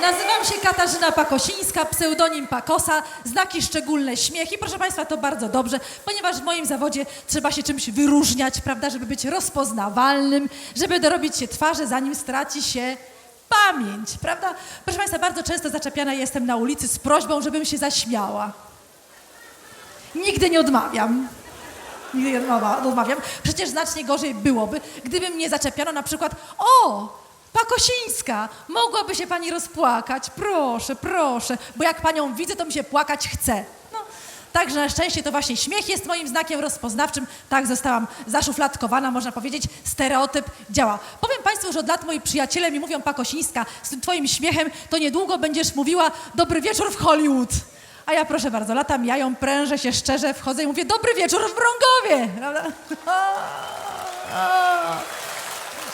Nazywam się Katarzyna Pakosińska, pseudonim Pakosa, znaki szczególne śmiech i proszę Państwa, to bardzo dobrze, ponieważ w moim zawodzie trzeba się czymś wyróżniać, prawda, żeby być rozpoznawalnym, żeby dorobić się twarzy, zanim straci się pamięć, prawda? Proszę Państwa, bardzo często zaczepiana jestem na ulicy z prośbą, żebym się zaśmiała. Nigdy nie odmawiam. Nigdy nie odmawia- odmawiam. Przecież znacznie gorzej byłoby, gdyby mnie zaczepiano na przykład o, Pakosińska, mogłaby się pani rozpłakać, proszę, proszę, bo jak panią widzę, to mi się płakać chce. No, także na szczęście to właśnie śmiech jest moim znakiem rozpoznawczym. Tak zostałam zaszufladkowana, można powiedzieć, stereotyp działa. Powiem państwu, że od lat moi przyjaciele mi mówią, Pakosińska, z tym twoim śmiechem to niedługo będziesz mówiła dobry wieczór w Hollywood. A ja proszę bardzo, lata mijają, prężę się szczerze, wchodzę i mówię dobry wieczór w Wrągowie. Prawda?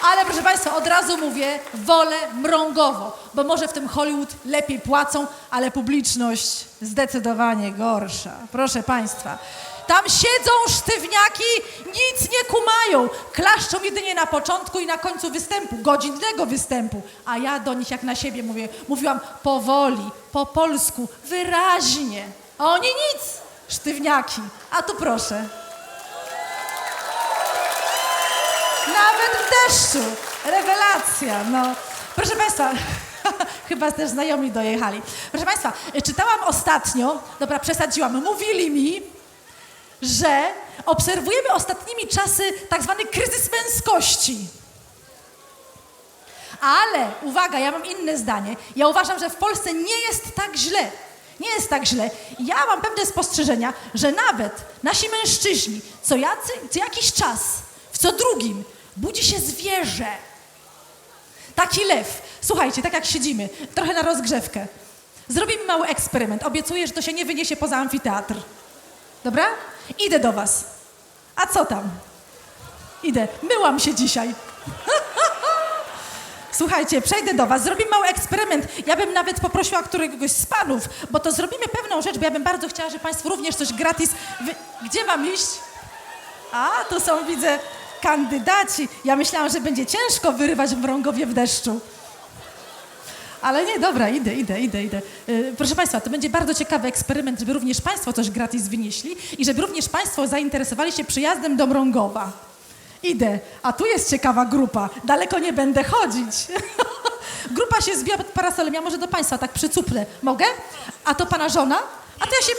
Ale proszę Państwa, od razu mówię, wolę mrągowo, bo może w tym Hollywood lepiej płacą, ale publiczność zdecydowanie gorsza. Proszę Państwa. Tam siedzą sztywniaki, nic nie kumają. Klaszczą jedynie na początku i na końcu występu, godzinnego występu. A ja do nich jak na siebie mówię, mówiłam powoli, po polsku, wyraźnie. A oni nic, sztywniaki. A tu proszę. Nawet w deszczu. Rewelacja, no. Proszę Państwa, chyba też znajomi dojechali. Proszę Państwa, czytałam ostatnio, dobra, przesadziłam, mówili mi, że obserwujemy ostatnimi czasy tak zwany kryzys męskości. Ale, uwaga, ja mam inne zdanie. Ja uważam, że w Polsce nie jest tak źle. Nie jest tak źle. Ja mam pewne spostrzeżenia, że nawet nasi mężczyźni co, jacy, co jakiś czas, w co drugim, budzi się zwierzę. Taki lew. Słuchajcie, tak jak siedzimy, trochę na rozgrzewkę. Zrobimy mały eksperyment. Obiecuję, że to się nie wyniesie poza amfiteatr. Dobra? Idę do was. A co tam? Idę. Myłam się dzisiaj. Słuchajcie, przejdę do was, zrobimy mały eksperyment. Ja bym nawet poprosiła któregoś z panów, bo to zrobimy pewną rzecz, bo ja bym bardzo chciała, żeby państwo również coś gratis... Wy... Gdzie mam iść? A, tu są, widzę, kandydaci. Ja myślałam, że będzie ciężko wyrywać mrągowie w deszczu. Ale nie, dobra, idę, idę, idę, idę. Yy, proszę Państwa, to będzie bardzo ciekawy eksperyment, żeby również Państwo coś gratis wynieśli i żeby również Państwo zainteresowali się przyjazdem do Mrągowa. Idę, a tu jest ciekawa grupa. Daleko nie będę chodzić. Grupa się zbija pod parasolem. Ja może do Państwa tak przycuplę. Mogę? A to Pana żona? A to ja się...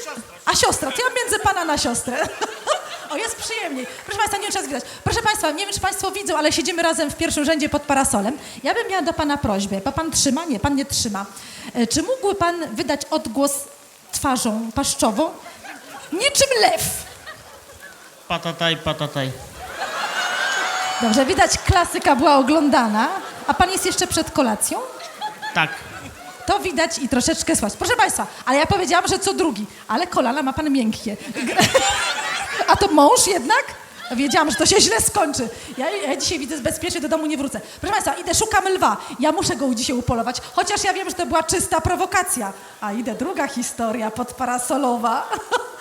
A siostra, to ja między Pana na siostrę. O, jest przyjemniej. Proszę Państwa, nie wiem, czy widać. Proszę Państwa, nie wiem, czy Państwo widzą, ale siedzimy razem w pierwszym rzędzie pod parasolem. Ja bym miała do Pana prośbę. Bo Pan trzyma? Nie, Pan nie trzyma. E, Czy mógłby Pan wydać odgłos twarzą paszczową? Niczym lew. Patataj, patataj. Dobrze, widać klasyka była oglądana. A Pan jest jeszcze przed kolacją? Tak. To widać i troszeczkę słychać. Proszę Państwa, ale ja powiedziałam, że co drugi, ale kolana ma Pan miękkie. A to mąż jednak? Wiedziałam, że to się źle skończy. Ja, ja dzisiaj widzę bezpiecznie, do domu nie wrócę. Proszę Państwa, idę, szukam lwa. Ja muszę go dzisiaj upolować, chociaż ja wiem, że to była czysta prowokacja. A idę, druga historia podparasolowa.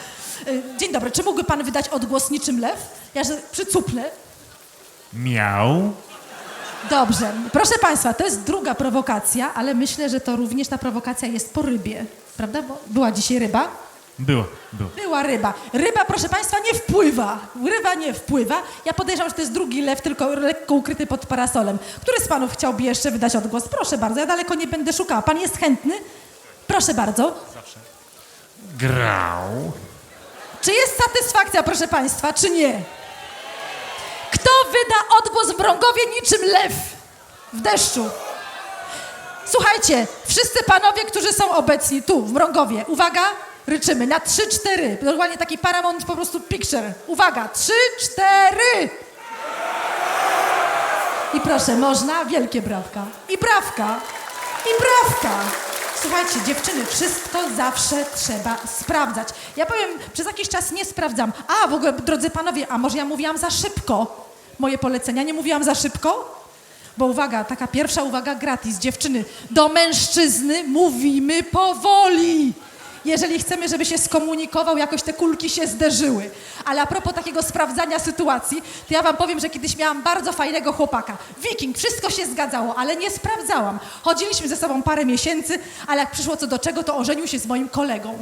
Dzień dobry, czy mógłby Pan wydać odgłos niczym lew? Ja że przycupnę. Miał. Dobrze. Proszę Państwa, to jest druga prowokacja, ale myślę, że to również ta prowokacja jest po rybie. Prawda? Bo była dzisiaj ryba? Było, było. Była ryba. Ryba, proszę Państwa, nie wpływa. Ryba nie wpływa. Ja podejrzewam, że to jest drugi lew, tylko lekko ukryty pod parasolem. Który z Panów chciałby jeszcze wydać odgłos? Proszę bardzo, ja daleko nie będę szukała. Pan jest chętny? Proszę bardzo. Grał. Czy jest satysfakcja, proszę Państwa, czy nie? Kto wyda odgłos w Mrągowie niczym lew w deszczu? Słuchajcie, wszyscy panowie, którzy są obecni tu, w Mrągowie, uwaga, ryczymy na trzy, cztery. Dokładnie taki Paramount po prostu picture. Uwaga, trzy, cztery. I proszę, można? Wielkie brawka. I brawka. I brawka. Słuchajcie, dziewczyny, wszystko zawsze trzeba sprawdzać. Ja powiem, przez jakiś czas nie sprawdzam. A, w ogóle, drodzy panowie, a może ja mówiłam za szybko moje polecenia? Nie mówiłam za szybko? Bo uwaga, taka pierwsza uwaga gratis. Dziewczyny, do mężczyzny mówimy powoli. Jeżeli chcemy, żeby się skomunikował, jakoś te kulki się zderzyły. Ale a propos takiego sprawdzania sytuacji, to ja wam powiem, że kiedyś miałam bardzo fajnego chłopaka. Wiking, wszystko się zgadzało, ale nie sprawdzałam. Chodziliśmy ze sobą parę miesięcy, ale jak przyszło co do czego, to ożenił się z moim kolegą.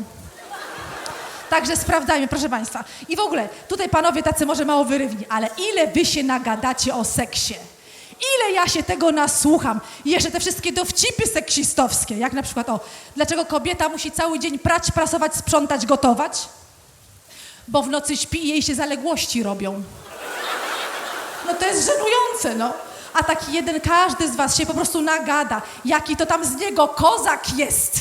Także sprawdzajmy, proszę Państwa. I w ogóle, tutaj panowie tacy może mało wyrywni, ale ile wy się nagadacie o seksie? Ile ja się tego nasłucham? I jeszcze te wszystkie dowcipy seksistowskie, jak na przykład o, dlaczego kobieta musi cały dzień prać, prasować, sprzątać, gotować? Bo w nocy śpi i jej się zaległości robią. No to jest żenujące, no. A taki jeden każdy z was się po prostu nagada, jaki to tam z niego kozak jest.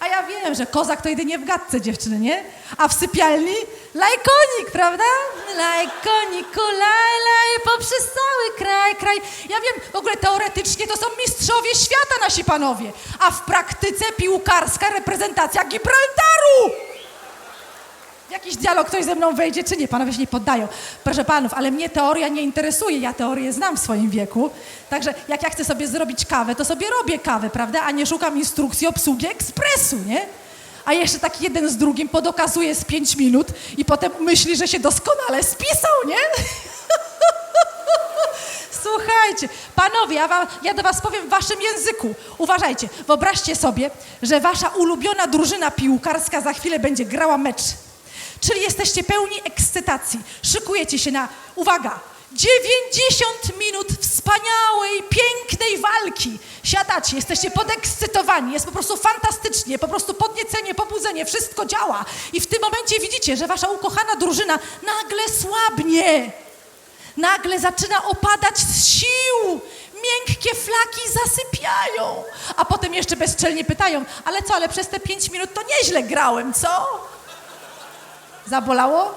A ja wiem, że kozak to jedynie w gadce dziewczyny, nie? A w sypialni lajkonik, prawda? Lajkoniku, laj, laj, poprzez cały kraj, kraj. Ja wiem, w ogóle teoretycznie to są mistrzowie świata nasi panowie, a w praktyce piłkarska reprezentacja Gibraltaru. Jakiś dialog ktoś ze mną wejdzie, czy nie? Panowie się nie poddają. Proszę panów, ale mnie teoria nie interesuje. Ja teorię znam w swoim wieku. Także jak ja chcę sobie zrobić kawę, to sobie robię kawę, prawda? A nie szukam instrukcji obsługi ekspresu, nie? A jeszcze tak jeden z drugim podokazuje z pięć minut i potem myśli, że się doskonale spisał, nie? Słuchajcie, panowie, ja, wam, ja do was powiem w waszym języku. Uważajcie, wyobraźcie sobie, że wasza ulubiona drużyna piłkarska za chwilę będzie grała mecz. Czyli jesteście pełni ekscytacji. Szykujecie się na, uwaga, 90 minut wspaniałej, pięknej walki. Siadacie, jesteście podekscytowani, jest po prostu fantastycznie, po prostu podniecenie, pobudzenie, wszystko działa. I w tym momencie widzicie, że wasza ukochana drużyna nagle słabnie. Nagle zaczyna opadać z sił. Miękkie flaki zasypiają. A potem jeszcze bezczelnie pytają, ale co, ale przez te pięć minut to nieźle grałem, co? Zabolało?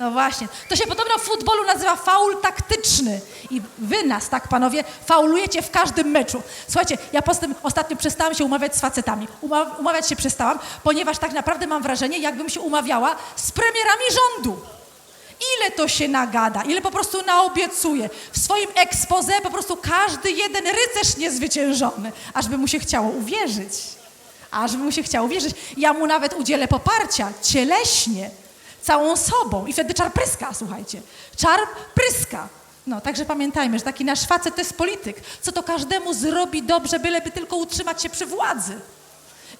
No właśnie. To się podobno w futbolu nazywa faul taktyczny. I wy nas, tak panowie, faulujecie w każdym meczu. Słuchajcie, ja po tym ostatnio przestałam się umawiać z facetami. Uma umawiać się przestałam, ponieważ tak naprawdę mam wrażenie, jakbym się umawiała z premierami rządu. Ile to się nagada, ile po prostu naobiecuje. W swoim expose po prostu każdy jeden rycerz niezwyciężony, ażby mu się chciało uwierzyć. Ażby mu się chciało wierzyć. Ja mu nawet udzielę poparcia, cieleśnie, całą sobą. I wtedy czar pryska, słuchajcie. Czar pryska. No, także pamiętajmy, że taki nasz facet to jest polityk. Co to każdemu zrobi dobrze, byleby tylko utrzymać się przy władzy.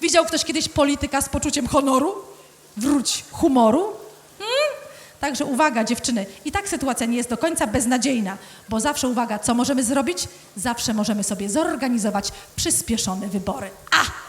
Widział ktoś kiedyś polityka z poczuciem honoru? Wróć humoru? Hmm? Także uwaga, dziewczyny. I tak sytuacja nie jest do końca beznadziejna, bo zawsze uwaga, co możemy zrobić? Zawsze możemy sobie zorganizować przyspieszone wybory. A!